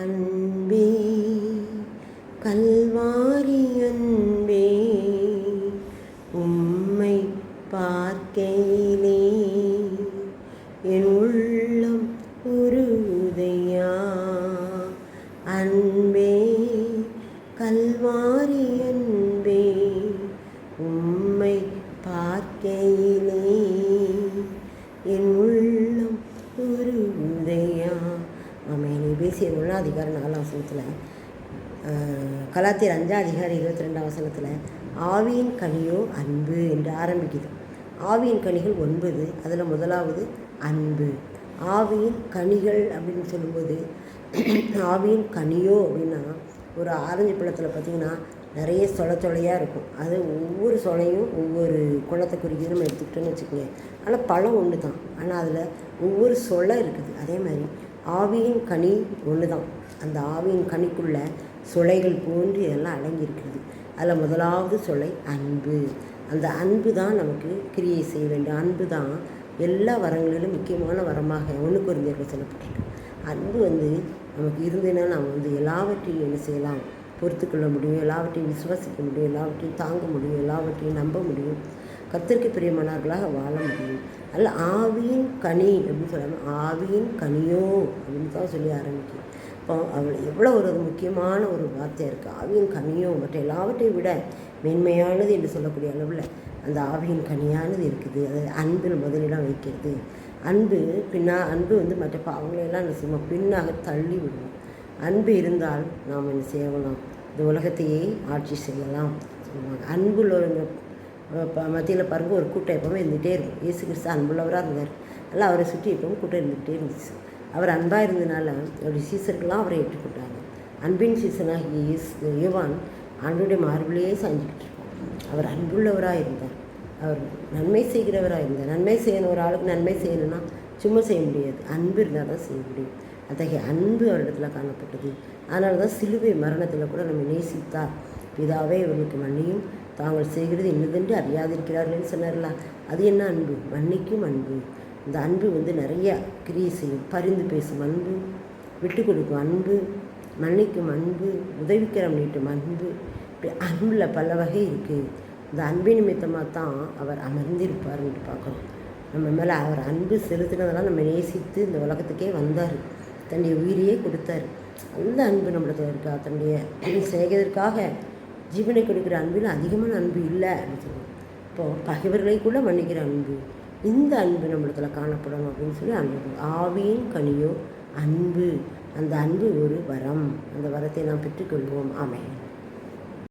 அன்பே கல்வாரி அன்பே உம்மை பார்க்கையிலே என் உள்ளம் உருதையா அன்பே கல்வாரி அன்பே உம்மை பார்க்கையிலே என் உள்ள தேசிய பேசிய ஒன்றாம் அதிகாரம் நாலாம் வசனத்தில் கலாத்தியர் அஞ்சாம் அதிகாரி இருபத்தி ரெண்டாம் வசனத்தில் ஆவியின் கனியோ அன்பு என்று ஆரம்பிக்குது. ஆவியின் கனிகள் ஒன்பது அதில் முதலாவது அன்பு. ஆவியின் கனிகள் அப்படின்னு சொல்லும்போது ஆவியின் கனியோ அப்படின்னா ஒரு ஆரஞ்சு பழத்தில் பார்த்திங்கன்னா நிறைய சொல சொலையாக இருக்கும். அது ஒவ்வொரு சொலையும் ஒவ்வொரு குளத்தை குறிக்கிறது நம்ம எடுத்துக்கிட்டோன்னு வச்சுக்கோங்க. ஆனால் பழம் ஒன்று தான் ஆனால் அதில் ஒவ்வொரு சொலை இருக்குது. அதே மாதிரி ஆவியின் கனி ஒன்று தான் அந்த ஆவியின் கனிக்குள்ளே சுளைகள் போன்று இதெல்லாம் அடங்கியிருக்கிறது. அதில் முதலாவது சுளை அன்பு. அந்த அன்பு தான் நமக்கு கிரியை செய்ய வேண்டும். அன்பு தான் எல்லா வரங்களிலும் முக்கியமான வரமாக ஒன்று குறைந்தர்கள் சொல்லப்பட்டிருக்கு. அன்பு வந்து நமக்கு இருந்ததுன்னா நாம் வந்து எல்லாவற்றையும் என்ன செய்யலாம்? பொறுத்துக்கொள்ள முடியும். எல்லாவற்றையும் விசுவாசிக்க முடியும். எல்லாவற்றையும் தாங்க முடியும். எல்லாவற்றையும் நம்ப முடியும். கத்திற்கு பிரியமானவர்களாக வாழ முடியும். அல்ல ஆவியின் கனி அப்படின்னு சொல்லாமல் ஆவியின் கனியோ அப்படின்னு தான் சொல்லி ஆரம்பிக்கும். இப்போ அவள் எவ்வளோ ஒரு முக்கியமான ஒரு வார்த்தையாக இருக்குது ஆவியின் கனியோ மற்ற எல்லாவற்றையும் விட மென்மையானது என்று சொல்லக்கூடிய அளவில் அந்த ஆவியின் கனியானது இருக்குது. அது அன்பில் முதலிடம் வைக்கிறது. அன்பு பின்னா அன்பு வந்து மற்ற பாவங்களையெல்லாம் என்ன செய்வோம் பின்னாக தள்ளி விடுவோம் அன்பு இருந்தால் நாம் என்ன செய்யலாம்? இந்த உலகத்தையே ஆட்சி செய்யலாம். சொல்லுவாங்க. அன்புள்ளவங்க மத்தியில் பாருங்கள் ஒரு கூட்டம் எப்போவுமே இருந்துகிட்டே இருக்கும். இயேசு கிறிஸ்து அன்புள்ளவராக இருந்தார். எல்லாம் அவரை சுற்றி எப்பவும் கூட்டம் இருந்துகிட்டே இருந்துச்சு. அவர் அன்பாக இருந்தனால அவருடைய சீசர்கள்லாம் அவரை ஏற்றுக்கொண்டாங்க. அன்பின் சீசனாக இயேசு யுவான் ஆண்டுடைய மார்பிலேயே சாஞ்சிக்கிட்டு அவர் அன்புள்ளவராக இருந்தார். அவர் நன்மை செய்கிறவராக இருந்தார். நன்மை செய்யணும் ஒரு ஆளுக்கு நன்மை செய்யணும்னா சும்மா செய்ய முடியாது. அன்பு இருந்தால் தான் செய்ய முடியும். அத்தகைய அன்பு அவரிடத்தில் காணப்பட்டது. அதனால தான் சிலுவை மரணத்தில் கூட நம்ம நேசித்தார். பிதாவே இவர்களுக்கு மன்னியும். தாங்கள் செய்கிறது இன்னதென்று அறியாதிருக்கிறார்கள்னு சொன்னார்களா? அது என்ன அன்பு? மன்னிக்கும் அன்பு. இந்த அன்பு வந்து நிறைய கிரியை செய்யும் பரிந்து பேசும் அன்பு விட்டு கொடுக்கும் அன்பு மன்னிக்கும் அன்பு உதவிக்கரம் நீட்டும் அன்பு. இப்படி அன்பில் பல வகை இருக்குது இந்த அன்பை நிமித்தமாக தான் அவர் அமர்ந்திருப்பார்ன்ட்டு பார்க்குறோம். நம்ம மேலே அவர் அன்பு செலுத்தினதெல்லாம் நம்ம நேசித்து இந்த உலகத்துக்கே வந்தார். தன்னுடைய உயிரையே கொடுத்தார். அந்த அன்பு நம்மளுக்கு இருக்கா தன்னுடைய செய்கிறதற்காக ஜீவனை கொடுக்குற அன்பில் அதிகமான அன்பு இல்லை அப்படின்னு சொல்லுவோம் இப்போது பகைவர்களை கூட மன்னிக்கிற அன்பு. இந்த அன்பு நம்மளத்துல காணப்படணும் அப்படின்னு சொல்லி அன்பு ஆவியும் கனியோ அன்பு. அந்த அன்பு ஒரு வரம். அந்த வரத்தை நாம் பெற்றுக்கொள்வோம். ஆமை